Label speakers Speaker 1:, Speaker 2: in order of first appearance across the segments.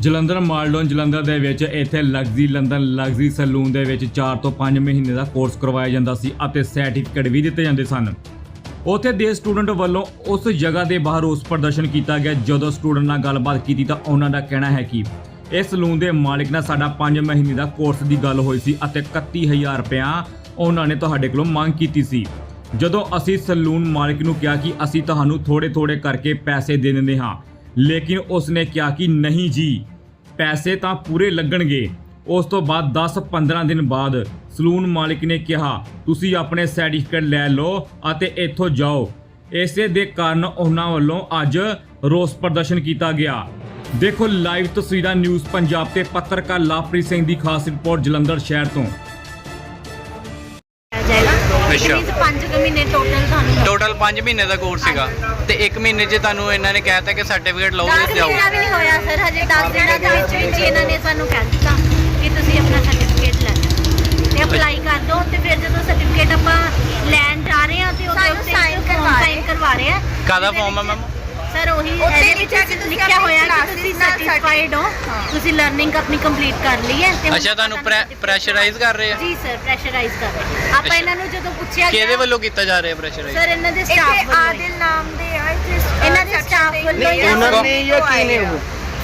Speaker 1: ਜਲੰਧਰ ਮਾਲਡੋਨ ਜਲੰਧਰ ਦੇ ਵਿੱਚ ਇੱਥੇ ਲਗਜ਼ੀ ਲੰਡਨ ਲਗਜ਼ਰੀ ਸਲੂਨ ਦੇ ਵਿੱਚ 4 ਤੋਂ 5 ਮਹੀਨੇ ਦਾ ਕੋਰਸ ਕਰਵਾਇਆ ਜਾਂਦਾ ਸੀ ਅਤੇ ਸਰਟੀਫਿਕੇਟ ਵੀ ਦਿੱਤੇ ਜਾਂਦੇ ਸਨ। ਉੱਥੇ ਦੇ ਸਟੂਡੈਂਟ ਵੱਲੋਂ ਉਸ ਜਗ੍ਹਾ ਦੇ ਬਾਹਰ ਉਸ ਪ੍ਰਦਰਸ਼ਨ ਕੀਤਾ ਗਿਆ। ਜਦੋਂ ਸਟੂਡੈਂਟ ਨਾਲ ਗੱਲਬਾਤ ਕੀਤੀ ਤਾਂ ਉਹਨਾਂ ਦਾ ਕਹਿਣਾ ਹੈ ਕਿ ਇਸ ਸਲੂਨ ਦੇ ਮਾਲਕ ਨਾਲ ਸਾਡਾ 5 ਮਹੀਨੇ ਦਾ ਕੋਰਸ ਦੀ ਗੱਲ ਹੋਈ ਸੀ ਅਤੇ 31000 ਰੁਪਇਆ ਉਹਨਾਂ ਨੇ ਤੁਹਾਡੇ ਕੋਲੋਂ ਮੰਗ ਕੀਤੀ ਸੀ। ਜਦੋਂ ਅਸੀਂ ਸਲੂਨ ਮਾਲਕ ਨੂੰ ਕਿਹਾ ਕਿ ਅਸੀਂ ਤੁਹਾਨੂੰ ਥੋੜੇ ਥੋੜੇ ਕਰਕੇ ਪੈਸੇ ਦੇ ਦਿੰਦੇ ਹਾਂ ਲੇਕਿਨ ਉਸਨੇ ਕਿਹਾ ਕਿ ਨਹੀਂ ਜੀ, ਪੈਸੇ ਤਾਂ ਪੂਰੇ ਲੱਗਣਗੇ। ਉਸ ਤੋਂ ਬਾਅਦ 10-15 ਦਿਨ ਬਾਅਦ ਸਲੂਨ ਮਾਲਕ ਨੇ ਕਿਹਾ, ਤੁਸੀਂ ਆਪਣੇ ਸਰਟੀਫਿਕੇਟ ਲੈ ਲਓ ਅਤੇ ਇੱਥੋਂ ਜਾਓ। ਇਸੇ ਦੇ ਕਾਰਨ ਉਹਨਾਂ ਵੱਲੋਂ ਅੱਜ ਰੋਸ ਪ੍ਰਦਰਸ਼ਨ ਕੀਤਾ ਗਿਆ। ਦੇਖੋ, ਲਾਈਵ ਤਸਵੀਰਾਂ ਨਿਊਜ਼ ਪੰਜਾਬ ਤੇ ਪੱਤਰਕਾਰ ਲਵਪ੍ਰੀਤ ਸਿੰਘ ਦੀ ਖਾਸ ਰਿਪੋਰਟ ਜਲੰਧਰ ਸ਼ਹਿਰ ਤੋਂ।
Speaker 2: ਅੱਛਾ।
Speaker 3: ਮੀਨਸ 5 ਮਹੀਨੇ ਟੋਟਲ ਤੁਹਾਨੂੰ
Speaker 2: ਟੋਟਲ 5 ਮਹੀਨੇ ਦਾ ਕੋਰਸ ਸੀਗਾ। ਤੇ 1 ਮਹੀਨੇ 'ਚ ਤੁਹਾਨੂੰ ਇਹਨਾਂ ਨੇ ਕਹਿਤਾ ਕਿ ਸਰਟੀਫਿਕੇਟ ਲਓ
Speaker 3: 10
Speaker 2: ਤੇ ਜਾਓ।
Speaker 3: ਦਿਨਾਂ ਵੀ ਨਹੀਂ ਹੋਇਆ ਸਰ। ਹਜੇ 10 ਦਿਨਾਂ ਦੇ ਵਿੱਚ ਵਿੱਚ ਹੀ ਇਹਨਾਂ ਨੇ ਸਾਨੂੰ ਕਹਿ ਦਿੱਤਾ ਕਿ ਤੁਸੀਂ ਆਪਣਾ ਸਰਟੀਫਿਕੇਟ ਲੈ ਜਾਓ ਤੇ ਅਪਲਾਈ ਕਰ ਦਿਓ ਤੇ ਫਿਰ ਜਦੋਂ ਸਰਟੀਫਿਕੇਟ ਆਪਾਂ ਲੈਣ ਜਾ ਰਹੇ ਹਾਂ ਤੇ ਉਹਦੇ ਉੱਤੇ ਸਾਈਨ ਕਰਵਾ ਰਹੇ। ਆ
Speaker 2: ਕਾਹਦਾ form ਆ ਮੈਮ?
Speaker 3: ਸਰ ਉਹੀ
Speaker 4: ਉੱਤੇ
Speaker 3: ਇਹਦੇ ਵਿੱਚ
Speaker 4: ਤੁਸੀਂ
Speaker 3: ਲਿਖਿਆ ਹੋਇਆ ਕਿ ਤੁਸੀਂ ਸਰਟੀਫਾਈਡ ਹੋ। ਤੁਸੀਂ ਲਰਨਿੰਗ ਆਪਣੀ ਕੰਪਲੀਟ ਕਰ ਲਈ ਹੈ ਤੇ
Speaker 2: ਅੱਛਾ ਤੁਹਾਨੂੰ ਪ੍ਰੈਸ਼ਰਾਈਜ਼ ਕਰ ਰਹੇ ਆ?
Speaker 3: ਜੀ ਸਰ ਪ੍ਰੈਸ਼ਰਾਈਜ਼ ਕਰ ਰਹੇ ਆਪਾਂ
Speaker 2: ਅੱਛਾ।
Speaker 3: ਇਹਨਾਂ ਨੂੰ ਜਦੋਂ ਪੁੱਛਿਆ
Speaker 2: ਕਿਹਦੇ ਵੱਲੋਂ ਕੀਤਾ ਜਾ ਰਿਹਾ ਪ੍ਰੈਸ਼ਰਾਈਜ਼
Speaker 3: ਸਰ ਇਹਨਾਂ ਦੇ ਸਟਾਫ
Speaker 4: ਇੱਥੇ
Speaker 3: ਵੱਲੋਂ
Speaker 4: ਆਦਿਲ ਨਾਮ ਦੇ ਆ ਇੱਥੇ
Speaker 3: ਇਹਨਾਂ ਦੇ ਸਟਾਫ ਵੱਲੋਂ ਹੀ
Speaker 2: ਉਹਨਾਂ
Speaker 3: ਆ।
Speaker 2: ਨੇ
Speaker 5: ਜਾਂ ਕੀ ਨੇ ਉਹ?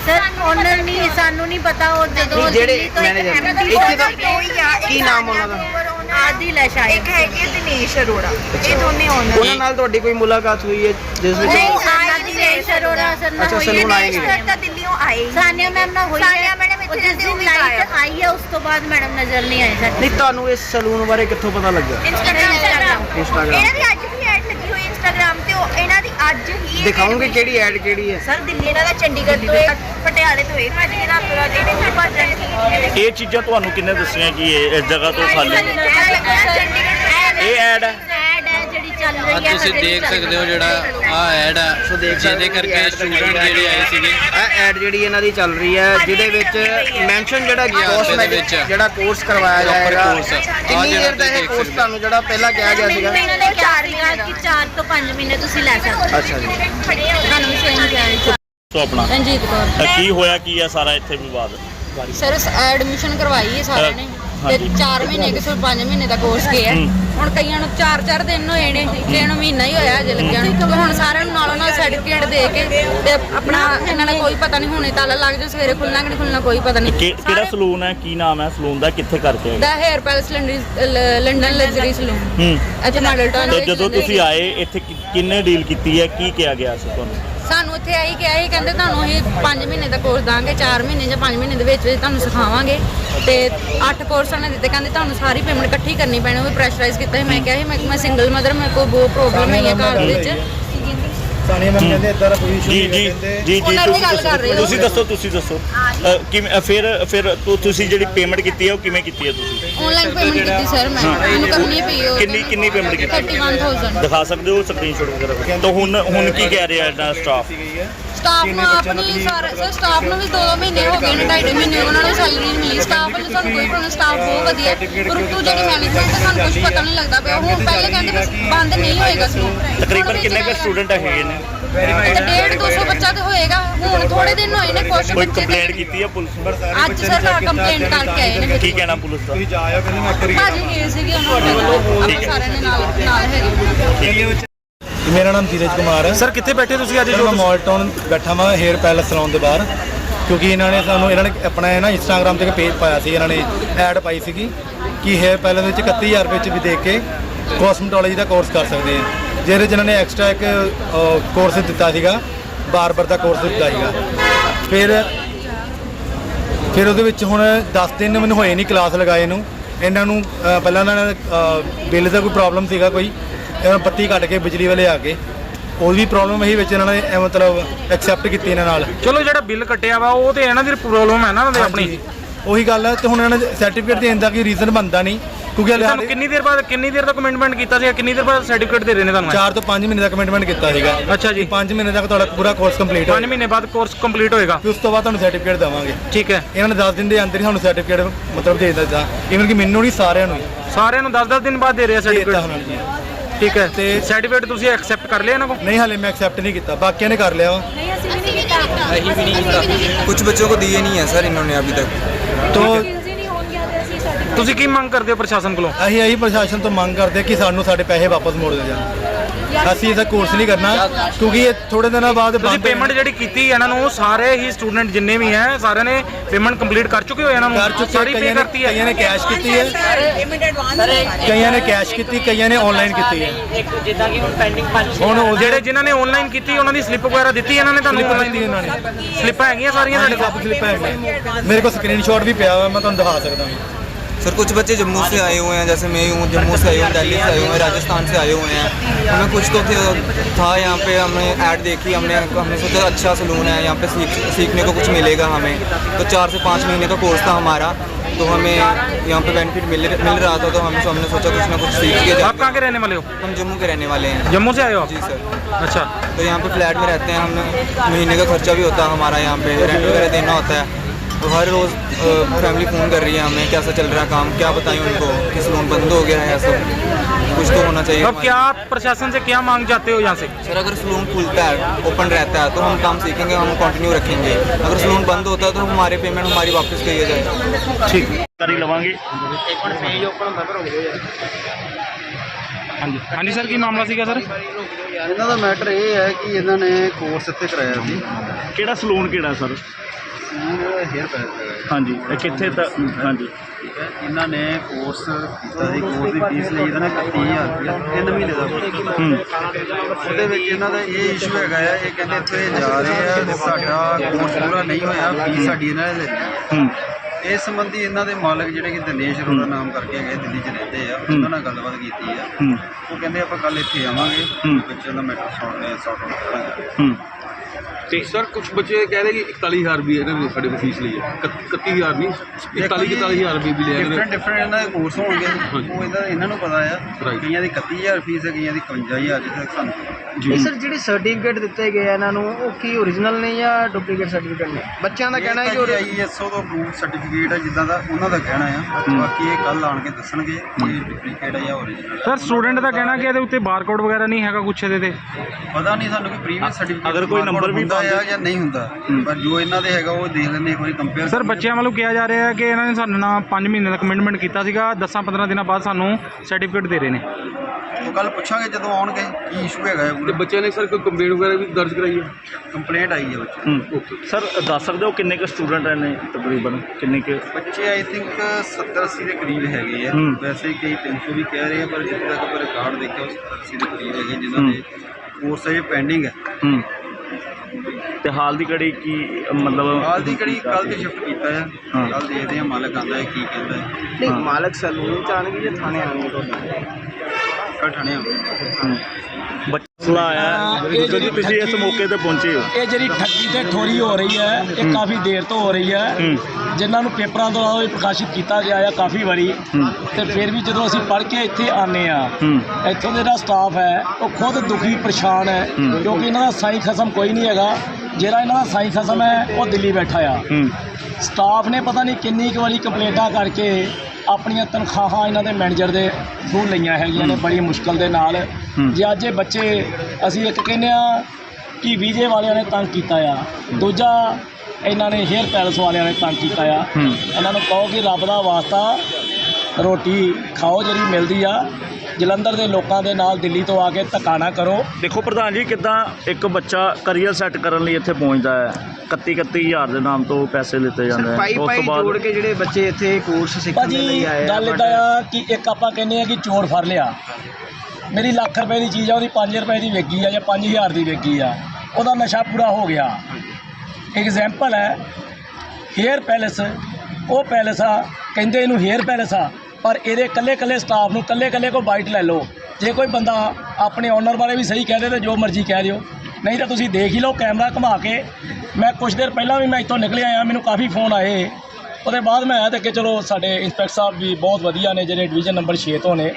Speaker 3: ਸਰ ਉਹਨਾਂ ਨਹੀਂ ਸਾਨੂੰ ਨਹੀਂ ਪਤਾ ਉਹ ਜਦੋਂ
Speaker 5: ਨਹੀਂ, ਜਿਹੜੇ
Speaker 3: ਦਿੱਲੀ ਤੋਂ ਇੱਕ
Speaker 5: manager,
Speaker 3: MD
Speaker 5: ਇੱਥੇ ਤਾਂ
Speaker 4: ਉਹੀ ਆ
Speaker 5: ਕੀ ਨਾਮ ਉਹਨਾਂ ਦਾ?
Speaker 3: ਆਦਿਲ ਹੈ ਸ਼ਾਇਦ।
Speaker 4: ਇੱਕ ਹੈਗੇ ਦਿਨੇਸ਼ ਅਰੋੜਾ। ਇਹ ਦੋਨੇ ਓਨਰ
Speaker 5: ਉਹਨਾਂ ਨਾਲ ਤੁਹਾਡੀ ਕੋਈ ਮੁਲਾਕਾਤ ਹੋਈ ਹੈ? ਜਿਸ ਵਿੱਚ
Speaker 3: ਨਹੀਂ
Speaker 5: ਉਹ-
Speaker 3: ਸਾਨਾ ਦਿਨੇਸ਼ ਅਰੋੜਾ ਸਰ ਨਾਲ
Speaker 5: ਅੱਛਾ,
Speaker 3: ਹੋਈ
Speaker 5: ਸਲੂਨ
Speaker 3: ਹੈ।
Speaker 5: ਆਏਗੀ।
Speaker 4: ਸਰ ਤਾਂ ਦਿੱਲੀੋਂ ਆਏ ਹੀ।
Speaker 3: ਸਾਨੀਆ ਮੈਮ ਨਾਲ ਹੋਈ
Speaker 4: ਸਾਨੀਆ
Speaker 3: ਹੈ
Speaker 4: ਮੈਡਮ ਇੱਥੇ
Speaker 3: ਉਹ ਜਿਸ
Speaker 4: ਰਹਿੰਦੇ, ਉਹ
Speaker 3: ਦਿਨ
Speaker 4: ਵੀ
Speaker 3: ਲਾਈਟ
Speaker 4: ਗਾਇਬ।
Speaker 3: ਆਈ ਹੈ ਉਸ ਤੋਂ ਬਾਅਦ ਮੈਡਮ ਨਜ਼ਰ ਨਹੀਂ ਆਏ ਸਾਡੇ
Speaker 5: ਨਹੀਂ ਤੁਹਾਨੂੰ ਇਸ ਸਲੂਨ ਬਾਰੇ ਕਿੱਥੋਂ ਪਤਾ ਲੱਗਾ
Speaker 4: ਇੰਸਟਾਗ੍ਰਾਮ
Speaker 5: Instagram।
Speaker 4: ਇਹਨਾਂ ਦੀ ਅੱਜ ਵੀ ਐਡ ਲੱਗੀ ਹੋਈ ਇੰਸਟਾਗ੍ਰਾਮ ਤੇ ਉਹ ਇਹਨਾਂ ਦੀ ਅੱਜ ਹੀ
Speaker 5: ਦਿਖਾਉਂਗੇ ਕਿਹੜੀ ਐਡ ਕਿਹੜੀ ਹੈ
Speaker 4: ਸਰ ਦਿੱਲੀ ਇਹਨਾਂ ਦਾ ਚੰਡੀਗੜ੍ਹ ਤੋਂ ਹੈ ਪਟਿਆਲੇ ਤੋਂ ਹੈ ਭਾਜੀ ਇਹਨਾਂ ਪੂਰਾ ਜਿਹੜੇ ਤੇ ਭੱਜਣ
Speaker 6: ਇਹ ਚੀਜ਼ਾਂ ਤੁਹਾਨੂੰ ਕਿੰਨੇ ਦੱਸੀਆਂ ਕਿ ਇਹ ਇਸ ਜਗ੍ਹਾ ਤੋਂ ਖਾਲੀ ਇਹ ਐਡ ਹੈ
Speaker 3: ਹੈ ਜਿਹੜੀ ਚੱਲ
Speaker 2: ਆ
Speaker 3: ਹੈ
Speaker 2: ਤੁਸੀਂ ਦੇਖ ਸਕਦੇ ਹੋ ਜਿਹੜਾ ਆ ਐਡ ਆ।
Speaker 5: ਸੋ ਦੇਖ ਸਕਦੇ
Speaker 2: ਜਿਹਦੇ
Speaker 5: ਹੋ ਕਿ
Speaker 2: ਕਰਕੇ
Speaker 5: ad
Speaker 2: ਸਟੂਡੈਂਟ ਜਿਹੜੇ ਆਏ ਸੀਗੇ।
Speaker 5: ਇਹ ਐਡ ਜਿਹੜੀ ਇਹਨਾਂ ਦੀ ਚੱਲ ਰਹੀ ਹੈ ਜਿਹਦੇ ਵਿੱਚ ਮੈਂਸ਼ਨ ਜਿਹੜਾ ਕੋਰਸ
Speaker 2: ਰੁਪਏ ਦੇ ਵਿੱਚ।
Speaker 5: ਜਿਹੜਾ ਕੋਰਸ ਕਰਵਾਇਆ
Speaker 2: Proper
Speaker 5: ਜਾਏਗਾ।
Speaker 2: course ਆ। ਆਹ
Speaker 5: ਕਿੰਨੀ
Speaker 2: ਜਿਹੜਾ
Speaker 5: ਦੇਰ ਦਾ
Speaker 2: ਤੁਸੀਂ
Speaker 5: ਇਹ
Speaker 2: ਦੇਖ
Speaker 5: ਕੋਰਸ
Speaker 2: ਸਕਦੇ ਹੋ।
Speaker 5: ਤੁਹਾਨੂੰ ਜਿਹੜਾ ਪਹਿਲਾਂ ਕਿਹਾ ਗਿਆ ਸੀਗਾ?
Speaker 3: ਮੈਨੂੰ ਇਹਨਾਂ ਨੇ ਕਿਹਾ ਸੀਗਾ ਕਿ 4 ਤੋਂ 5 ਮਹੀਨੇ ਤੁਸੀਂ ਲੈ ਸਕਦੇ ਹੋ।
Speaker 5: ਅੱਛਾ ਜੀ।
Speaker 3: ਤੁਹਾਨੂੰ ਵੀ ਸੇਮ ਕਿਹਾ ਹੈ
Speaker 6: ਸੋ ਆਪਣਾ।
Speaker 7: ਰਣਜੀਤ ਕੌਰ।
Speaker 6: ਤਾਂ ਕੀ ਹੋਇਆ ਕੀ ਹੈ ਸਾਰਾ ਇੱਥੇ ਵਿਵਾਦ?
Speaker 7: ਸਰ ਐਡਮਿਸ਼ਨ ਕਰਵਾਈ ਹੈ ਸਾਰਿਆਂ ਨੇ। ਤੇ
Speaker 6: ਹਾਂਜੀ।
Speaker 7: 4 ਮਹੀਨੇ ਕਿਸੇ ਨੂੰ 5 ਮਹੀਨੇ ਦਾ ਕੋਰਸ ਗਿਆ।
Speaker 6: ਹੂੰ।
Speaker 7: ਹੁਣ ਕਈਆਂ ਨੂੰ 4-4 ਦਿਨ ਹੋਏ ਨੇ ਕਿਸੇ ਨੂੰ ਮਹੀਨਾ ਹੀ ਹੋਇਆ ਅਜੇ ਲੱਗਿਆ ਨੂੰ। ਕਿਉਂਕਿ ਹੁਣ ਸਾਰਿਆਂ ਨੂੰ ਨਾਲੋਂ ਨਾਲ ਸਰਟੀਫਿਕੇਟ ਦੇ ਕੇ ਤੇ ਆਪਣਾ ਇਹਨਾਂ ਦਾ ਕੋਈ ਪਤਾ ਨਹੀਂ ਹੁਣੇ ਤਾਲਾ ਲੱਗ ਜਾ ਸਵੇਰੇ ਖੁੱਲਣਾ ਕਿ ਨਹੀਂ ਖੁੱਲਣਾ ਕੋਈ ਪਤਾ ਨਹੀਂ।
Speaker 6: ਕਿ- ਕਿਹੜਾ ਸਲੂਨ ਹੈ? ਕੀ ਨਾਮ ਹੈ ਸਲੂਨ ਦਾ? ਕਿੱਥੇ ਕਰਕੇ ਹੈਗਾ?
Speaker 7: ਦਾ hair palace London luxury salon
Speaker 6: ਹੂੰ।
Speaker 7: ਇੱਥੇ ਮਾਡਲ ਟਾਊਨ
Speaker 6: ਤੇ
Speaker 7: ਵਿੱਚ
Speaker 6: ਜਦੋਂ
Speaker 7: ਰਹਿੰਦੇ
Speaker 6: ਤੁਸੀਂ ਆਏ ਇੱਥੇ ਕਿ- ਕਿੰਨੇ ਡੀਲ ਕੀਤੀ ਹੈ? ਕੀ ਕਿਹਾ ਗਿਆ ਸੀ ਤੁਹਾਨੂੰ?
Speaker 7: ਸਾਨੂੰ ਇੱਥੇ ਆਈ ਕਿਹਾ ਸੀ ਕਹਿੰਦੇ ਤੁਹਾਨੂੰ ਅਸੀਂ 5 ਮਹੀਨੇ ਦਾ ਕੋਰਸ ਦਾਂਗੇ 4 ਮਹੀਨੇ ਜਾਂ 5 ਮਹੀਨੇ ਦੇ ਵਿੱਚ ਵਿੱਚ ਤੁਹਾਨੂੰ ਸਿਖਾਵਾਂਗੇ। ਤੇ 8 ਕੋਰਸ ਉਹਨੇ ਦਿੱਤੇ, ਕਹਿੰਦੇ ਤੁਹਾਨੂੰ ਸਾਰੀ ਪੇਮੈਂਟ ਇਕੱਠੀ ਕਰਨੀ ਪੈਣੀ, ਉਹ ਪ੍ਰੈਸ਼ਰਾਈਜ਼ ਕੀਤਾ ਸੀ। ਮੈਂ ਕਿਹਾ ਸੀ, ਮੈਂ ਮੈਂ ਸਿੰਗਲ ਮਦਰ ਮੇਰੇ ਕੋਲ ਬਹੁਤ ਪ੍ਰੋਬਲਮ ਹੈ ਘਰ ਦੇ ਵਿੱਚ।
Speaker 8: ਸਾਨੀਆ ਮੈਮ ਕਹਿੰਦੇ ਇਦਾਂ ਦਾ ਕੋਈ ਇਸ਼ੂ
Speaker 6: ਜੀ
Speaker 8: ਨਹੀਂ
Speaker 6: ਜੀ
Speaker 8: ਕਹਿੰਦੇ
Speaker 6: ਜੀ ਜੀ
Speaker 7: ਉਹਨਾਂ ਦੀ
Speaker 6: ਤੁਸੀਂ
Speaker 7: ਗੱਲ ਕਰ ਰਹੇ ਹੋ।
Speaker 6: ਤੁਸੀਂ ਦੱਸੋ ਤੁਸੀਂ ਦੱਸੋ। ਅ, ਕਿਵੇਂ ਫਿਰ ਫਿਰ ਤੁ- ਤੁਸੀਂ ਜਿਹੜੀ ਪੇਮੈਂਟ ਕੀਤੀ ਹੈ ਉਹ ਕਿਵੇਂ ਕੀਤੀ ਹੈ ਤੁਸੀਂ?
Speaker 7: ਆਨਲਾਈਨ ਪੇਮੈਂਟ ਕੀਤੀ ਸਰ ਮੈਂ। ਮੈਨੂੰ ਕੰਪਨੀ ਪਈ ਉਹ
Speaker 6: ਕਿੰਨੀ ਕਿੰਨੀ ਪੇਮੈਂਟ ਕੀਤੀ?
Speaker 7: 31000
Speaker 6: ਦਿਖਾ ਸਕਦੇ ਹੋ ਸਕਰੀਨਸ਼ਾਟ ਵਗੈਰਾ ਤਾਂ ਹੁਣ ਹੁਣ ਕੀ ਕਹਿ ਰਿਹਾ ਇਹਦਾ ਸਟਾਫ
Speaker 7: ਸਟਾਫ ਨੂੰ ਆਪਣੀ ਸਾਰੇ ਸਰ ਸਟਾਫ ਨੂੰ ਵੀ 2 ਮਹੀਨੇ ਹੋ ਗਏ ਨੇ 2.5 ਮਹੀਨੇ ਉਹਨਾਂ ਨੂੰ ਸੈਲਰੀ ਨਹੀਂ ਮਿਲੀ। ਸਟਾਫ ਵੱਲੋਂ ਸਾਨੂੰ ਕੋਈ ਪ੍ਰੋਬਲਮ ਸਟਾਫ ਬਹੁਤ ਵਧੀਆ। ਪਰ ਉਤੋਂ ਜਿਹੜੀ ਮੈਨੇਜਮੈਂਟ ਹੈ ਸਾਨੂੰ ਕੁਝ ਪਤਾ ਨਹੀਂ ਲੱਗਦਾ ਪਿਆ। ਹੁਣ ਪਹਿਲੇ ਕਹਿੰਦੇ ਵੀ ਬੰਦ ਨਹੀਂ ਹੋਏਗਾ ਸਕੂਲ।
Speaker 6: ਤਕਰੀਬਨ ਕਿੰਨੇ ਕੁ ਸਟੂਡੈਂਟ ਹੈਗੇ ਨੇ?
Speaker 7: ਡੇਢ 200 ਬੱਚਾ ਤੇ ਹੋਏਗਾ। ਹੁਣ ਥੋੜੇ ਦਿਨ ਹੋਏ ਨੇ ਕੁਝ
Speaker 6: ਕੋਈ ਕੰਪਲੇਂਟ ਕੀਤੀ ਹੈ ਪੁਲਿਸ ਨੂੰ?
Speaker 7: ਅੱਜ ਸਰ ਕੰਪਲੇਂਟ ਕਰਕੇ ਆਏ ਨੇ
Speaker 6: ਕੀ ਕਹਿਣਾ ਪੁਲਿਸ ਦਾ?
Speaker 8: ਤੁਸੀਂ ਜਾ ਆਇਓ ਕਹਿੰਦੇ ਮੈਂ ਇੱਕ ਵਾਰੀ
Speaker 7: ਭਾਜੀ ਗਏ ਸੀਗੇ ਉਹਨਾਂ ਨਾਲ ਆਪਾਂ ਸਾਰਿਆਂ ਨੇ ਨਾਲ ਨਾਲ ਹੈਗੇ।
Speaker 8: ਮੇਰਾ ਨਾਮ ਧੀਰਜ ਕੁਮਾਰ ਹੈ।
Speaker 9: ਸਰ ਕਿੱਥੇ ਬੈਠੇ ਤੁਸੀਂ ਅੱਜ
Speaker 8: ਜੋ ਮਾਲ ਟਾਊਨ ਬੈਠਾ ਮੈਂ ਹੇਅਰ ਪੈਲਸ ਸਲੂਨ ਦੇ ਬਾਹਰ ਕਿਉਂਕਿ ਇਹਨਾਂ ਨੇ ਸਾਨੂੰ ਇਹਨਾਂ ਨੇ ਆਪਣਾ ਇਹ ਨਾ ਇੰਸਟਾਗ੍ਰam ਤੇ ਇੱਕ ਪੇਜ ਪਾਇਆ ਸੀ ਇਹਨਾਂ ਨੇ ਐਡ ਪਾਈ ਸੀਗੀ ਕਿ ਹੇਅਰ ਪੈਲਸ ਵਿੱਚ 31000 ਰੁਪਏ ਚ ਵੀ ਦੇਖ ਕੇ ਕੋਸਮੈਟੋਲੋਜੀ ਦਾ ਕੋਰਸ ਕਰ ਸਕਦੇ ਆ। ਜਿਹਦੇ 'ਚ ਇਹਨਾਂ ਨੇ ਐਕਸਟਰਾ ਇੱਕ ਕੋਰਸ ਦਿੱਤਾ ਸੀਗਾ ਬਾਰਬਰ ਦਾ ਕੋਰਸ ਦਿੱਤਾ ਸੀਗਾ। ਫਿਰ ਫਿਰ ਉਹਦੇ ਵਿੱਚ ਹੁਣ 10 ਦਿਨ ਮੈਨੂੰ ਹੋਏ ਨਹੀਂ ਕਲਾਸ ਲਗਾਏ ਨੂੰ। ਇਹਨਾਂ ਨੂੰ ਪਹਿਲਾਂ ਇਹਨਾਂ ਨੇ ਬਿੱਲ ਦਾ ਕੋਈ ਪ੍ਰੋਬਲਮ ਸੀਗਾ ਕੋਈ। ਨੂੰ ਬੱਤੀ ਕੱਟ ਕੇ ਬਿਜਲੀ ਵਾਲੇ ਆ ਕੇ ਉਹ ਵੀ ਪ੍ਰੋਬਲਮ ਇਹੀ ਵਿੱਚ ਇਹਨਾਂ ਨੇ ਮਤਲਬ ਐਕਸੈਪਟ ਕੀਤੀ ਇਹਨਾਂ ਨਾਲ।
Speaker 9: ਚਲੋ ਜਿਹੜਾ ਬਿੱਲ ਕੱਟਿਆ ਵਾ ਉਹ ਤੇ ਇਹਨਾਂ ਦੀ ਪ੍ਰੋਬਲਮ ਹੈ ਨਾ ਉਹਨਾਂ ਦੀ ਆਪਣੀ।
Speaker 8: ਉਹੀ ਗੱਲ ਹੈ ਤੇ ਹੁਣ ਇਹਨਾਂ ਨੇ ਸਰਟੀਫਿਕੇਟ ਦੇਣ ਦਾ ਕੋਈ ਰੀਜ਼ਨ ਬਣਦਾ ਨਹੀਂ ਕਿਉਂਕਿ ਹਲੇ
Speaker 9: ਤੁਹਾਨੂੰ ਕਿੰਨੀ ਦੇਰ ਬਾਅਦ ਕਿੰਨੀ ਦੇਰ ਦਾ ਕਮਿਟਮੈਂਟ ਕੀਤਾ ਸੀ ਕਿੰਨੀ ਦੇਰ ਬਾਅਦ ਸਰਟੀਫਿਕੇਟ ਦੇ ਰਹੇ ਨੇ ਤੁਹਾਨੂੰ
Speaker 8: 4 ਤੋਂ 5 ਮਹੀਨੇ ਦਾ ਕਮਿਟਮੈਂਟ ਕੀਤਾ ਸੀਗਾ।
Speaker 9: ਅੱਛਾ ਜੀ।
Speaker 8: 5 ਮਹੀਨੇ ਤੱਕ ਤੁਹਾਡਾ ਪੂਰਾ ਕੋਰਸ ਕੰਪਲੀਟ
Speaker 9: 5 ਮਹੀਨੇ ਬਾਅਦ ਕੋਰਸ ਕੰਪਲੀਟ ਹੋਏਗਾ।
Speaker 8: ਫਿਰ ਉਸ ਤੋਂ ਬਾਅਦ ਤੁਹਾਨੂੰ ਸਰਟੀਫਿਕੇਟ ਦੇਵਾਂਗੇ।
Speaker 9: ਠੀਕ ਹੈ।
Speaker 8: ਇਹਨਾਂ ਨੇ 10 ਦਿਨ ਦੇ ਅੰਦਰ ਹੀ ਸਾਨੂੰ ਸਰਟੀਫਿਕੇਟ ਮਤਲਬ ਦੇ ਦਿੱਤਾ। ਇਵਨ ਕਿ ਮੈਨੂੰ ਨਹੀਂ ਸਾਰਿਆਂ ਨੂੰ
Speaker 9: ਸਾਰਿਆਂ ਨੂੰ 10-10 ਦਿਨ ਬਾਅਦ ਦੇ ਰਹੇ ਸਰਟੀਫਿਕੇਟ ਠੀਕ ਹੈ
Speaker 8: ਤੇ-
Speaker 9: ਸਰਟੀਫਿਕੇਟ ਤੁਸੀਂ ਐਕਸੈਪਟ ਕਰ ਲਿਆ ਇਹਨਾਂ ਕੋਲ
Speaker 8: ਨਹੀਂ ਹਾਲੇ ਮੈਂ ਐਕਸੈਪਟ ਨਹੀਂ ਕੀਤਾ ਬਾਕੀਆਂ ਨੇ ਕਰ ਲਿਆ ਵਾ
Speaker 3: ਨਹੀਂ ਅਸੀਂ ਵੀ ਨਹੀਂ ਕੀਤਾ
Speaker 5: ਅਸੀਂ ਵੀ ਨਹੀਂ ਕੀਤਾ
Speaker 10: कुछ बच्चों को दिए नहीं है सर इन्होंने अभी तक
Speaker 8: ਤੋਂ
Speaker 9: ਤੁਸੀਂ ਕੀ ਮੰਗ ਕਰਦੇ ਹੋ ਪ੍ਰਸ਼ਾਸਨ ਕੋਲੋਂ
Speaker 8: ਅਸੀਂ ਇਹੀ ਪ੍ਰਸ਼ਾਸਨ ਤੋਂ ਮੰਗ ਕਰਦੇ ਕਿ ਸਾਨੂੰ ਸਾਡੇ ਪੈਸੇ ਵਾਪਸ ਮੋੜ ਦੇ ਜਾਣ ਅਸੀਂ ਇਹਦਾ ਕੋਰਸ ਨਹੀਂ ਕਰਨਾ ਕਿਉਂਕਿ ਇਹ ਥੋੜੇ ਦਿਨਾਂ ਬਾਅਦ
Speaker 9: ਤੁਸੀਂ
Speaker 8: ਬੰਦ
Speaker 9: ਪੇਮੈਂਟ ਜਿਹੜੀ ਕੀਤੀ ਇਹਨਾਂ ਨੂੰ ਸਾਰੇ ਹੀ ਸਟੂਡੈਂਟ ਜਿੰਨੇ ਵੀ ਹੈ ਸਾਰਿਆਂ ਨੇ ਪੇਮੈਂਟ ਕੰਪਲੀਟ ਕਰ ਚੁੱਕੇ ਹੋ ਇਹਨਾਂ ਨੂੰ
Speaker 8: ਕਰ ਚੁੱਕੇ
Speaker 9: ਸਾਰੀ ਪੇ
Speaker 8: ਕਈਆਂ ਨੇ
Speaker 9: ਕਰਤੀ ਹੈ।
Speaker 8: ਕਈਆਂ ਨੇ ਕੈਸ਼ ਕੀਤੀ ਹੈ। ਕਈਆਂ ਨੇ ਕੈਸ਼ ਕੀਤੀ ਕਈਆਂ ਨੇ ਆਨਲਾਈਨ ਕੀਤੀ ਹੈ।
Speaker 5: ਇੱਕ ਜਿੱਦਾਂ ਕਿ ਹੁਣ ਪੈਂਡਿੰਗ ਪੰਜ
Speaker 8: ਹੁਣ ਉਹ
Speaker 9: ਜਿਹੜੇ ਜਿਨ੍ਹਾਂ ਨੇ ਆਨਲਾਈਨ ਕੀਤੀ ਉਹਨਾਂ ਦੀ ਸਲਿੱਪ ਵਗੈਰਾ ਦਿੱਤੀ ਇਹਨਾਂ ਨੇ ਤੁਹਾਨੂੰ? ਆਨਲਾਈਨ
Speaker 8: ਦਿੱਤੀ ਇਹਨਾਂ ਨੇ।
Speaker 9: ਸਲਿੱਪਾਂ ਹੈਗੀਆਂ ਸਾਰੀਆਂ ਸਾਡੇ ਕੋਲ?
Speaker 8: ਸਲਿੱਪ ਹੈ ਮੇਰੇ ਕੋਲ ਸਕਰੀਨਸ਼ਾਟ ਵੀ ਪਿਆ ਵਾ ਮੈਂ ਤੁਹਾਨੂੰ ਦਿਖਾ ਸਕਦਾ। ਹਾਂ
Speaker 10: सर कुछ बच्चे जम्मू से आए हुए हैं जैसे मैं हूँ जम्मू से आए हुए हैं दिल्ली से आए हुए हैं राजस्थान से आए हुए हैं। हमें कुछ तो था यहाँ पे हमने ऐड देखी हमने हमने सोचा अच्छा सलून है यहाँ पे सीख सीखने को कुछ मिलेगा हमें। तो चार से पाँच महीने का कोर्स था हमारा तो हमें यहाँ पे बेनिफिट मिल मिल रहा था तो हम हमने सोचा कुछ ना कुछ सीख के
Speaker 9: आप कहाँ के रहने वाले हो?
Speaker 10: हम जम्मू के रहने वाले हैं।
Speaker 9: जम्मू से आए हो
Speaker 10: जी सर।
Speaker 9: अच्छा।
Speaker 10: तो यहाँ पे फ्लैट में रहते हैं हम महीने का खर्चा भी होता है हमारा यहाँ पे रेंट वगैरह देना होता है। तो हर रोज़ फैमिली फ़ोन कर रही है हमें कैसा चल रहा है काम क्या बताएं उनको किस लोन बंद हो गया है ऐसा कुछ तो होना चाहिए
Speaker 9: अब क्या आप प्रशासन से क्या मांग चाहते हो यहाँ से
Speaker 10: सर अगर सलून खुलता है ओपन रहता है तो हम काम सीखेंगे हम कंटिन्यू रखेंगे अगर सलून बंद होता है तो हमारे पेमेंट हमारी वापस कही जाए
Speaker 6: ਠੀਕ ਕਰੀ ਲਵਾਂਗੇ
Speaker 5: ਇੱਕ ਮਿੰਟ ਪੇਜ ਓਪਨ ਹੁੰਦਾ ਪਰ ਹੋ ਗਿਆ
Speaker 9: ਹਾਂਜੀ ਹਾਂਜੀ ਸਰ ਕੀ ਮਾਮਲਾ ਸੀਗਾ ਸਰ
Speaker 11: ਇਹਨਾਂ ਦਾ ਮੈਟਰ ਇਹ ਹੈ ਕਿ ਇਹਨਾਂ ਨੇ ਕੋਰਸ ਇੱਥੇ ਕਰਾਇਆ ਸੀ
Speaker 6: ਕਿਹੜਾ ਸਲੂਨ ਕਿਹੜਾ ਸਰ
Speaker 11: ਹੇਅਰ
Speaker 6: ਹਾਂਜੀ ਇਹ ਕਿੱਥੇ ਤੱਕ ਹਾਂਜੀ।
Speaker 11: ਠੀਕ ਹੈ ਇਹਨਾਂ ਨੇ ਕੋਰਸ ਕੀਤਾ ਸੀ ਕੋਰਸ ਦੀ ਫੀਸ ਲਈ ਇਹਨਾਂ ਨੇ 31000 ਰੁਪਏ 3 ਮਹੀਨੇ ਦਾ
Speaker 6: ਹੂੰ।
Speaker 11: ਉਹਦੇ ਵਿੱਚ ਇਹਨਾਂ ਦਾ ਇਹ ਇਸ਼ੂ ਹੈਗਾ ਆ ਇਹ ਕਹਿੰਦੇ ਇੱਥੇ ਜਾ ਰਹੇ ਆ ਤੇ ਸਾਡਾ ਕੋਰਸ ਪੂਰਾ ਨਹੀਂ ਹੋਇਆ ਫੀਸ ਸਾਡੀ ਇਹਨਾਂ ਨੇ
Speaker 6: ਹੂੰ।
Speaker 11: ਇਸ ਸੰਬੰਧੀ ਇਹਨਾਂ ਦੇ ਮਾਲਕ ਜਿਹੜੇ ਕਿ ਦਿਨੇਸ਼ ਅਰੋੜਾ ਨਾਮ ਕਰਕੇ ਹੈਗੇ ਦਿੱਲੀ 'ਚ ਰਹਿੰਦੇ ਆ ਉਹਨਾਂ ਨਾਲ ਗੱਲਬਾਤ ਕੀਤੀ ਆ।
Speaker 6: ਹੂੰ।
Speaker 11: ਉਹ ਕਹਿੰਦੇ ਆਪਾਂ ਕੱਲ ਇੱਥੇ ਆਵਾਂਗੇ। ਬੱਚਿਆਂ ਦਾ ਮੈਟਰ ਸੌਟ ਸੌਟ ਆਊਟ ਕਰਾਂਗੇ।
Speaker 6: ਹੂੰ।
Speaker 12: ਤੇ ਸਰ ਕੁਝ ਬੱਚੇ ਕਹਿ ਰਹੇ ਕਿ 41000 ਰੁਪਏ ਇਹਨਾਂ ਨੇ ਸਾਡੇ ਕੋਲ ਫੀਸ ਲਈ ਹੈ 31000 ਨਹੀਂ 41 41000 ਰੁਪਏ ਵੀ ਲੈ ਰਹੇ
Speaker 11: ਡਿਫਰੈਂਟ ਡਿਫਰੈਂਟ ਇਹਨਾਂ ਦੇ ਕੋਰਸ ਹੋਣਗੇ। ਉਹ ਇਹਦਾ ਇਹਨਾਂ ਨੂੰ ਪਤਾ ਆ. ਕਈਆਂ ਦੀ 31000 ਫੀਸ ਹੈ ਕਈਆਂ ਦੀ 51000 ਜਿੱਥੇ ਸਾਨੂੰ।
Speaker 12: ਜੀ।
Speaker 5: ਸਰ ਜਿਹੜੇ ਸਰਟੀਫਿਕੇਟ ਦਿੱਤੇ ਗਏ ਆ ਇਹਨਾਂ ਨੂੰ ਉਹ ਕੀ ਓਰੀਜਨਲ ਨੇ ਜਾਂ ਡੁਪਲੀਕੇਟ ਸਰਟੀਫਿਕੇਟ ਨੇ? ਬੱਚਿਆਂ ਦਾ ਕਹਿਣਾ ਹੈ ਕਿ
Speaker 11: ਇਹ
Speaker 5: ਓਰੀ-
Speaker 11: ਆਈਐਸਓ ਤੋਂ ਅਪਰੂਵਡ ਸਰਟੀਫਿਕੇਟ ਹੈ ਜਿੱਦਾਂ ਦਾ ਉਹਨਾਂ ਦਾ ਕਹਿਣਾ ਆ। ਬਾਕੀ ਇਹ ਕੱਲ ਆਣ ਕੇ ਦੱਸਣਗੇ ਕਿ ਡੁਪਲੀਕੇਟ ਹੈ ਜਾਂ ਓਰੀਜਨਲ
Speaker 9: ਸਰ ਸਟੂਡੈਂਟ ਦਾ ਕਹਿਣਾ ਕਿ ਇਹਦੇ ਉੱਤੇ ਬਾਰਕੋਡ ਵਗੈਰਾ ਨਹੀਂ ਹੈਗਾ ਕੁਛ ਇਹਦੇ ਤੇ?
Speaker 11: ਪਤਾ ਨਹੀਂ ਸਾਨੂੰ ਕਿ ਪ੍ਰੀਵੀਅਸ ਸਰਟੀਫਿਕੇਟ
Speaker 6: ਅਗਰ ਕੋਈ number ਵੀ
Speaker 11: ਹੁੰਦਾ ਆ ਜਾਂ ਨਹੀਂ ਹੁੰਦਾ। ਪਰ ਜੋ ਇਹਨਾਂ ਦੇ ਹੈਗਾ ਉਹ ਦੇਖ ਲੈਂਦੇ ਵਾਰੀ ਕੰਪੇਅਰ
Speaker 9: ਸਰ ਬੱਚਿਆਂ ਵੱਲੋਂ ਕਿਹਾ ਜਾ ਰਿਹਾ ਹੈ ਕਿ ਇਹਨਾਂ ਨੇ ਸਾਨੂੰ ਨਾ 5 ਮਹੀਨੇ ਦਾ ਕਮਿਟਮੈਂਟ ਕੀਤਾ ਸੀਗਾ 10-15 ਦਿਨਾਂ ਬਾਅਦ ਸਾਨੂੰ ਸਰਟੀਫਿਕੇਟ ਦੇ ਰਹੇ ਨੇ।
Speaker 11: ਉਹ ਕੱਲ ਪੁੱਛਾਂਗੇ ਜਦੋਂ ਆਉਣਗੇ ਕੀ ਇਸ਼ੂ ਹੈਗਾ
Speaker 12: ਤੇ
Speaker 11: ਪੂਰਾ
Speaker 12: ਬੱਚਿਆਂ ਨੇ ਸਰ ਕੋਈ ਕੰਪਲੇਂਟ ਵਗੈਰਾ ਵੀ ਦਰਜ ਕਰਾਈ ਹੈ?
Speaker 11: ਕੰਪਲੇਂਟ ਆਈ ਹੈ ਬੱਚੇ
Speaker 6: ਹੂੰ ਸਰ ਦੱਸ ਸਕਦੇ ਹੋ ਕਿੰਨੇ ਕੁ ਸਟੂਡੈਂਟ ਨੇ ਤਕਰੀਬਨ? ਕਿੰਨੇ ਕੁ?
Speaker 11: ਬੱਚੇ ਆਈ ਥਿੰਕ 70 80 ਦੇ ਕਰੀਬ ਹੈਗੇ ਆ।
Speaker 6: ਹੂੰ।
Speaker 11: ਵੈਸੇ ਕਈ 300 ਵੀ ਕਹਿ ਰਹੇ ਆ ਪਰ ਜਿੱਥੇ ਤੱਕ ਆਪਾਂ ਰਿਕਾਰਡ ਦੇਖਿਆ ਉਹ 70 80 ਦੇ ਕਰੀਬ ਹੈਗੇ ਜਿਨ੍ਹਾਂ। ਦੇ ਕੋਰਸ ਅਜੇ ਪੈਂਡਿੰਗ ਹੈ
Speaker 6: ਹੂੰ। ਤੇ ਹਾਲ ਦੀ ਘੜੀ ਕੀ ਮਤਲਬ
Speaker 11: ਹਾਲ ਦੀ ਘੜੀ ਕੱਲ ਤੇ ਸ਼ਿਫਟ ਕੀਤਾ ਹੈ
Speaker 6: ਹਾਂ।
Speaker 11: ਕੱਲ ਦੇਖਦੇ ਆ ਮਾਲਕ ਆਂਦਾ ਹੈ ਕੀ ਕਹਿੰਦਾ ਹੈ।
Speaker 5: ਨਹੀਂ ਮਾਲਕ ਸੈਲੂਨ ਚ ਆਣਗੇ ਜਾਂ ਥਾਣੇ ਆਣਗੇ
Speaker 11: ਕੱਲ ਠਾਣੇ ਆਉਂਦੇ
Speaker 6: ਹੂੰ। ਮਸਲਾ ਆਇਆ ਕਿਉਂਕਿ ਤੁਸੀਂ ਇਸ ਮੌਕੇ ਤੇ ਪਹੁੰਚੇ ਹੋ
Speaker 13: ਇਹ ਜਿਹੜੀ ਠੱਗੀ ਤੇ ਠੋਰੀ ਹੋ ਰਹੀ ਹੈ ਇਹ ਕਾਫੀ ਦੇਰ ਤੋਂ ਹੋ ਰਹੀ ਹੈ
Speaker 6: ਹੂੰ।
Speaker 13: ਜਿਨ੍ਹਾਂ ਨੂੰ ਪੇਪਰਾਂ ਤੋਂ ਵੀ ਪ੍ਰਕਾਸ਼ਿਤ ਕੀਤਾ ਗਿਆ ਹੈ ਕਾਫੀ ਵਾਰੀ
Speaker 6: ਹੂੰ।
Speaker 13: ਤੇ ਫਿਰ ਵੀ ਜਦੋਂ ਅਸੀਂ ਪੜ੍ਹ ਕੇ ਇੱਥੇ ਆਨੇ ਆ
Speaker 6: ਹੂੰ।
Speaker 13: ਇੱਥੋਂ ਦੇ ਜਿਹੜਾ ਸਟਾਫ ਹੈ ਉਹ ਖੁਦ ਦੁਖੀ ਪਰੇਸ਼ਾਨ ਹੈ
Speaker 6: ਹੂੰ।
Speaker 13: ਕਿਉਂਕਿ ਇਹਨਾਂ ਦਾ ਸਾਈ ਖਸਮ ਕੋਈ ਨਹੀਂ ਹੈਗਾ ਜਿਹੜਾ ਇਹਨਾਂ ਦਾ ਸਾਈ ਖਸਮ ਹੈ ਉਹ ਦਿੱਲੀ ਬੈਠਾ ਆ
Speaker 6: ਹੂੰ
Speaker 13: ਸਟਾਫ ਨੇ ਪਤਾ ਨਹੀਂ ਕਿੰਨੀ ਕੁ ਵਾਰੀ ਕੰਪਲੇਂਟਾਂ ਕਰਕੇ ਆਪਣੀਆਂ ਤਨਖਾਹਾਂ ਇਹਨਾਂ ਦੇ ਮੈਨੇਜਰ ਦੇ ਥਰੂ ਲਈਆਂ ਹੈਗੀਆਂ ਨੇ ਬੜੀ ਮੁਸ਼ਕਲ ਦੇ ਨਾਲ। ਜੇ ਅੱਜ ਇਹ ਬੱਚੇ ਅਸੀਂ ਇੱਕ ਕਹਿੰਦੇ ਆ ਕਿ ਵੀਜੇ ਵਾਲਿਆਂ ਨੇ ਤੰਗ ਕੀਤਾ ਆ। ਦੂਜਾ ਇਹਨਾਂ ਨੇ ਹੇਅਰ ਪੈਲਸ ਵਾਲਿਆਂ ਨੇ ਤੰਗ ਕੀਤਾ ਆ। ਇਹਨਾਂ ਨੂੰ ਕਹੋ ਕਿ ਰੱਬ ਦਾ ਵਾਸਤਾ ਰੋਟੀ ਖਾਓ ਜਿਹੜੀ ਮਿਲਦੀ ਆ। ਜਲੰਧਰ ਦੇ ਲੋਕਾਂ ਦੇ ਨਾਲ ਦਿੱਲੀ ਤੋਂ ਆ ਕੇ ਧੱਕਾ ਨਾ ਕਰੋ।
Speaker 6: ਦੇਖੋ ਪ੍ਰਧਾਨ ਜੀ ਕਿਦਾਂ ਇੱਕ ਬੱਚਾ ਕਰੀਅਰ ਸੈੱਟ ਕਰਨ ਲਈ ਇੱਥੇ ਪਹੁੰਚਦਾ ਹੈ। 31 31000 ਦੇ ਨਾਮ ਤੋਂ ਪੈਸੇ ਲਿੱਤੇ ਜਾਂਦੇ
Speaker 5: ਪਾਈ
Speaker 6: ਹੈ
Speaker 5: ਪਾਈ ਜੋੜ ਕੇ ਜਿਹੜੇ ਬੱਚੇ ਇੱਥੇ ਕੋਰਸ ਸਿੱਖਣ ਦੇ ਲਈ ਆਏ ਆ
Speaker 13: ਗੱਲ ਇਦਾਂ ਆ ਕਿ ਇੱਕ ਆਪਾਂ ਕਹਿੰਦੇ ਆ ਕਿ ਚੋਰ ਫੜ ਲਿਆ। ਮੇਰੀ ਲੱਖ ਰੁਪਏ ਦੀ ਚੀਜ਼ ਆ ਉਹਦੀ 5 ਰੁਪਏ ਦੀ ਵਿਕੀ ਆ ਜਾਂ 5000 ਦੀ ਵਿਕੀ ਆ। ਉਹਦਾ ਨਸ਼ਾ ਪੂਰਾ ਹੋ ਗਿਆ। ਐਗਜ਼ਾਮਪਲ ਹੈ ਹੇਅਰ ਪੈਲੇਸ ਉਹ ਪੈਲੇਸ ਆ ਕਹਿੰਦੇ ਇਹਨੂੰ ਹੇਅਰ ਪੈਲੇਸ ਆ। ਪਰ ਇਹਦੇ ਕੱਲੇ ਕੱਲੇ ਸਟਾਫ ਨੂੰ ਕੱਲੇ ਕੱਲੇ ਕੋ ਬਾਈਟ ਲੈ ਲਓ। ਜੇ ਕੋਈ ਬੰਦਾ ਆਪਣੇ ਓਨਰ ਬਾਰੇ ਵੀ ਸਹੀ ਕਹਿ ਦੇ ਤੇ ਜੋ ਮਰਜ਼ੀ ਕਹਿ ਦਿਓ। ਨਹੀਂ ਤਾਂ ਤੁਸੀਂ ਦੇਖ ਹੀ ਲਓ ਕੈਮਰਾ ਘੁਮਾ ਕੇ। ਮੈਂ ਕੁਝ ਦੇਰ ਪਹਿਲਾਂ ਵੀ ਮੈਂ ਇੱਥੋਂ ਨਿਕਲਿਆ ਆਇਆ ਮੈਨੂੰ ਕਾਫੀ ਫੋਨ ਆਏ। ਉਹਦੇ ਬਾਅਦ ਮੈਂ ਆਇਆ ਤੇ ਕਿ ਚਲੋ ਸਾਡੇ ਇੰਸਪੈਕਟਰ ਸਾਹਿਬ ਵੀ ਬਹੁਤ ਵਧੀਆ ਨੇ ਜਿਹੜੇ ਡਿਵੀਜ਼ਨ ਨੰਬਰ 6 ਤੋਂ ਨੇ।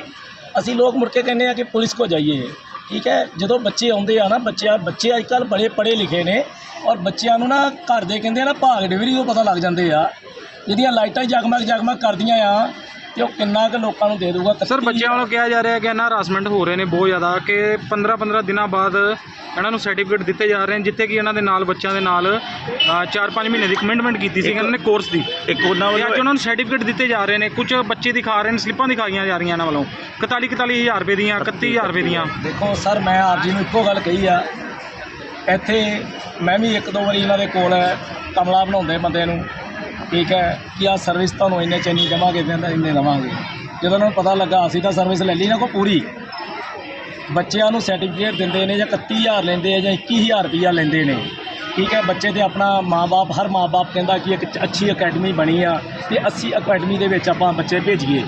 Speaker 13: ਅਸੀਂ ਲੋਕ ਮੁੜ ਕੇ ਕਹਿੰਦੇ ਆ ਕਿ ਪੁਲਿਸ ਕੋ ਜਾਈਏ। ਠੀਕ ਹੈ, ਜਦੋਂ ਬੱਚੇ ਆਉਂਦੇ ਆ ਨਾ, ਬੱਚਿਆਂ, ਬੱਚੇ ਅੱਜ ਕੱਲ੍ਹ ਬੜੇ ਪੜ੍ਹੇ ਲਿਖੇ ਨੇ ਔਰ ਬੱਚਿਆਂ ਨੂੰ ਨਾ ਘਰ ਦੇ ਕਹਿੰਦੇ ਆ ਨਾ ਭਾਗ ਡਿਵਰੀ ਤੋਂ ਪਤਾ ਲੱਗ ਜਾਂਦੇ ਆ। ਜਿਹਦੀਆਂ ਲਾਈਟਾਂ ਜਗਮਗ ਜਗਮਗ ਕਰਦੀਆਂ ਆ ਤੇ ਉਹ ਕਿੰਨਾ ਕੁ ਲੋਕਾਂ ਨੂੰ ਦੇ ਦੂਗਾ
Speaker 9: ਸਰ ਬੱਚਿਆਂ ਵੱਲੋਂ ਕਿਹਾ ਜਾ ਰਿਹਾ ਹੈ ਕਿ ਇਹਨਾਂ ਹਰਾਸਮੈਂਟ ਹੋ ਰਹੇ ਨੇ ਬਹੁਤ ਜ਼ਿਆਦਾ ਕਿ 15-15 ਦਿਨਾਂ ਬਾਅਦ ਇਹਨਾਂ ਨੂੰ ਸਰਟੀਫਿਕੇਟ ਦਿੱਤੇ ਜਾ ਰਹੇ ਨੇ ਜਿੱਥੇ ਕਿ ਇਹਨਾਂ ਦੇ ਨਾਲ ਬੱਚਿਆਂ ਦੇ ਨਾਲ 4-5 ਮਹੀਨੇ ਦੀ ਕਮਿਟਮੈਂਟ ਕੀਤੀ ਸੀ ਇਹਨਾਂ ਨੇ ਕੋਰਸ ਦੀ।
Speaker 6: ਇੱਕ ਉਹਨਾਂ
Speaker 9: ਤੇ ਅੱਜ
Speaker 6: ਵੱਲੋਂ
Speaker 9: ਉਹਨਾਂ ਨੂੰ ਸਰਟੀਫਿਕੇਟ ਦਿੱਤੇ ਜਾ ਰਹੇ ਨੇ ਕੁਝ ਬੱਚੇ ਦਿਖਾ ਰਹੇ ਨੇ ਸਲਿੱਪਾਂ ਦਿਖਾਈਆਂ ਜਾ ਰਹੀਆਂ ਇਹਨਾਂ ਵੱਲੋਂ। 41 ਹਜ਼ਾਰ ਰੁਪਏ ਦੀਆਂ 31000 ਰੁਪਏ ਦੀਆਂ।
Speaker 13: ਦੇਖੋ ਸਰ ਮੈਂ ਆਪ ਜੀ ਨੂੰ ਇੱਕੋ ਗੱਲ ਕਹੀ ਆ। ਇੱਥੇ ਮੈਂ ਵੀ ਇੱਕ ਦੋ ਵਾਰੀ ਇਹਨਾਂ ਦੇ ਕੋਲ ਕਮਲਾ ਬਣਾਉਂਦੇ ਬੰਦੇ ਨੂੰ। ਠੀਕ ਹੈ ਕਿ ਆ ਸਰਵਿਸ ਤੁਹਾਨੂੰ ਇੰਨੇ ਚ ਇੰਨੀ ਦੇਵਾਂਗੇ ਇੰਨੇ ਦੇਵਾਂਗੇ ਜਦੋਂ ਉਹਨਾਂ ਨੂੰ ਪਤਾ ਲੱਗਾ ਅਸੀਂ ਤਾਂ ਸਰਵਿਸ ਲੈ ਲਈ ਨਾ ਕੋ ਪੂਰੀ। ਬੱਚਿਆਂ ਨੂੰ ਸਰਟੀਫਿਕੇਟ ਦਿੰਦੇ ਨੇ ਜਾਂ 31000 ਲੈਂਦੇ ਆ ਜਾਂ 21000 ਰੁਪਈਆ ਲੈਂਦੇ ਨੇ। ਠੀਕ ਹੈ ਬੱਚੇ ਤੇ ਆਪਣਾ ਮਾਪੇ ਹਰ ਮਾਪੇ ਕਹਿੰਦਾ ਕਿ ਇੱਕ ਅੱਛੀ ਅਕੈਡਮੀ ਬਣੀ ਆ ਤੇ ਅਸੀਂ ਅਕੈਡਮੀ ਦੇ ਵਿੱਚ ਆਪਾਂ ਬੱਚੇ ਭੇਜੀਏ।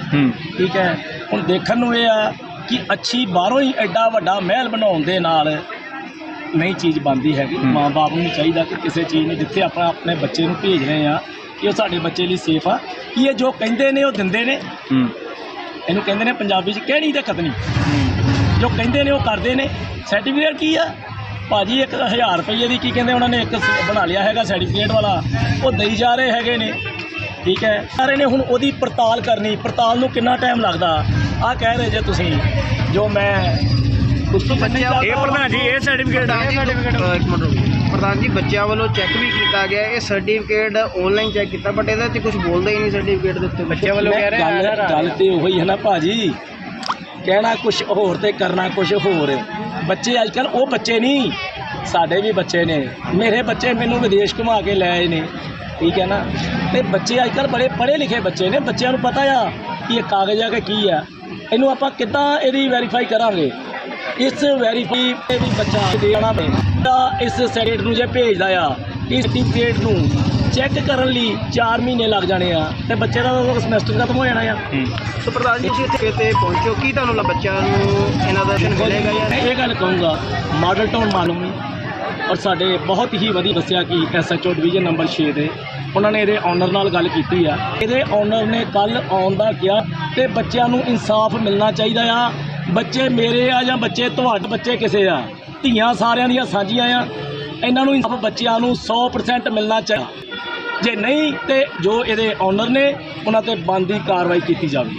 Speaker 13: ਠੀਕ ਹੈ ਹੁਣ ਦੇਖਣ ਨੂੰ ਇਹ ਆ ਕਿ ਅੱਛੀ ਬਾਹਰੋਂ ਹੀ ਐਡਾ ਵੱਡਾ ਮਹਿਲ ਬਣਾਉਣ ਦੇ ਨਾਲ ਨਹੀਂ ਚੀਜ਼ ਬਣਦੀ ਹੈਗੀ। ਮਾਂ-ਬਾਪ ਨੂੰ ਚਾਹੀਦਾ ਕਿ ਕਿਸੇ ਚੀਜ਼ ਨੂੰ ਜਿੱਥੇ ਆਪਾਂ ਆਪਣੇ ਬੱਚੇ ਨੂੰ ਭੇਜ ਰਹੇ ਆ ਕਿ ਉਹ ਸਾਡੇ ਬੱਚੇ ਲਈ ਸੇਫ ਆ। ਕਿ ਇਹ ਜੋ ਕਹਿੰਦੇ ਨੇ ਉਹ ਦਿੰਦੇ ਨੇ?
Speaker 6: ਹੂੰ।
Speaker 13: ਇਹਨੂੰ ਕਹਿੰਦੇ ਨੇ ਪੰਜਾਬੀ 'ਚ ਕਿਹੜੀ ਤੇ ਕਤਨੀ ਜੋ ਕਹਿੰਦੇ ਨੇ ਉਹ ਕਰਦੇ ਨੇ। ਸਰਟੀਫਿਕੇਟ ਕੀ ਆ? ਭਾਜੀ 1000 ਰੁਪਏ ਦੀ ਕੀ ਕਹਿੰਦੇ ਉਹਨਾਂ ਨੇ ਇੱਕ ਬਣਾ ਲਿਆ ਹੈਗਾ ਸਰਟੀਫਿਕੇਟ ਵਾਲਾ। ਉਹ ਦੇਈ ਜਾ ਰਹੇ ਹੈਗੇ ਨੇ। ਠੀਕ ਹੈ। ਸਾਰੇ ਨੇ ਹੁਣ ਉਹਦੀ ਪੜਤਾਲ ਕਰਨੀ। ਪੜਤਾਲ ਨੂੰ ਕਿੰਨਾ ਟਾਈਮ ਲੱਗਦਾ? ਆਹ ਕਹਿ ਰਹੇ ਜੇ ਤੁਸੀਂ। ਜੋ ਮੈਂ ਕੁਝ ਬੱਚਿਆਂ
Speaker 6: ਇਹ ਪ੍ਰਧਾਨ ਜੀ ਇਹ ਸਰਟੀਫਿਕੇਟ ਆ।
Speaker 5: ਇੱਕ ਮਿੰਟ ਰੁਕੋ। ਪ੍ਰਧਾਨ ਜੀ ਬੱਚਿਆਂ ਵੱਲੋਂ ਚੈੱਕ ਵੀ ਕੀਤਾ ਗਿਆ ਇਹ ਸਰਟੀਫਿਕੇਟ ਆਨਲਾਈਨ ਚੈੱਕ ਕੀਤਾ ਬਟ ਇਹਦੇ 'ਚ ਕੁਝ ਬੋਲਦਾ ਹੀ ਨਹੀਂ ਸਰਟੀਫਿਕੇਟ ਦੇ ਉੱਤੇ। ਬੱਚਿਆਂ ਵੱਲੋਂ ਕਹਿ ਰਹੇ
Speaker 13: ਗੱਲ ਗੱਲ ਤੇ ਉਹੀ ਹੈ ਨਾ ਭਾਜੀ। ਕਹਿਣਾ ਕੁਝ ਹੋਰ ਤੇ ਕਰਨਾ ਕੁਝ ਹੋਰ। ਬੱਚੇ ਅੱਜ ਕੱਲ ਉਹ ਬੱਚੇ ਨਹੀਂ ਸਾਡੇ ਵੀ ਬੱਚੇ ਨੇ। ਮੇਰੇ ਬੱਚੇ ਮੈਨੂੰ ਵਿਦੇਸ਼ ਘੁਮਾ ਕੇ ਲੈ ਆਏ ਨੇ। ਠੀਕ ਹੈ ਨਾ? ਤੇ ਬੱਚੇ ਅੱਜ ਕੱਲ ਬੜੇ ਪੜ੍ਹੇ ਲਿਖੇ ਬੱਚੇ ਨੇ। ਬੱਚਿਆਂ ਨੂੰ ਪਤਾ ਆ ਕਿ ਇਹ ਕਾਗਜ਼ ਆ ਕਿ ਕੀ ਆ। ਇਹਨੂੰ ਆਪਾਂ ਕਿੱਦਾਂ ਇਹਦੀ ਵੈਰੀਫਾਈ ਕਰਾਂਗੇ? ਇਸ ਵੈਰੀਫਾਈ ਤੇ ਵੀ ਬੱਚਾ ਦੇਣਾ ਪੈਂਦਾ ਇਸ ਸਰਟੀਫਿਕੇਟ ਨੂੰ ਜੇ ਭੇਜਦਾ ਆ ਇਸ ਸਰਟੀਫਿਕੇਟ ਨੂੰ ਚੈੱਕ ਕਰਨ ਲਈ 4 ਮਹੀਨੇ ਲੱਗ ਜਾਣੇ ਆ। ਤੇ ਬੱਚੇ ਦਾ ਸਮੈਸਟਰ ਖਤਮ ਹੋ ਜਾਣਾ ਆ।
Speaker 5: ਸੋ ਪ੍ਰਧਾਨ ਜੀ ਤੁਸੀਂ ਇੱਥੇ ਤੇ ਪਹੁੰਚੋ ਕੀ ਤੁਹਾਨੂੰ ਲੱਗਾ ਬੱਚਿਆਂ ਨੂੰ ਇਹਨਾਂ ਦਾ ਦਰਸ਼ਨ ਮਿਲੇਗਾ ਜਾਂ
Speaker 13: ਮੈਂ ਇਹ ਗੱਲ ਕਹੂੰਗਾ ਮਾਡਲ ਟਾਊਨ ਮਾਲੂਮ ਔਰ ਸਾਡੇ ਬਹੁਤ ਹੀ ਵਧੀਆ ਦੱਸਿਆ ਕਿ ਐਸਐਚਓ ਡਿਵੀਜ਼ਨ ਨੰਬਰ 6 ਦੇ। ਉਹਨਾਂ ਨੇ ਇਹਦੇ ਓਨਰ ਨਾਲ ਗੱਲ ਕੀਤੀ ਆ। ਇਹਦੇ ਓਨਰ ਨੇ ਕੱਲ ਆਉਣ ਦਾ ਕਿਹਾ ਤੇ ਬੱਚਿਆਂ ਨੂੰ ਇਨਸਾਫ ਮਿਲਣਾ ਚਾਹੀਦਾ ਆ। ਬੱਚੇ ਮੇਰੇ ਆ ਜਾਂ ਬੱਚੇ ਤੁਹਾਡੇ ਬੱਚੇ ਕਿਸੇ ਆ? ਧੀਆਂ ਸਾਰਿਆਂ ਦੀਆਂ ਸਾਂਝੀਆਂ ਆ। ਇਹਨਾਂ ਨੂੰ ਇਨਸਾਫ ਬੱਚਿਆਂ ਨੂੰ 100% ਮਿਲਣਾ ਚਾਹੀਦਾ। ਜੇ ਨਹੀਂ, ਤੇ ਜੋ ਇਹਦੇ ਓਨਰ ਨੇ, ਉਹਨਾਂ ਤੇ ਬਣਦੀ ਕਾਰਵਾਈ ਕੀਤੀ ਜਾਵੇ।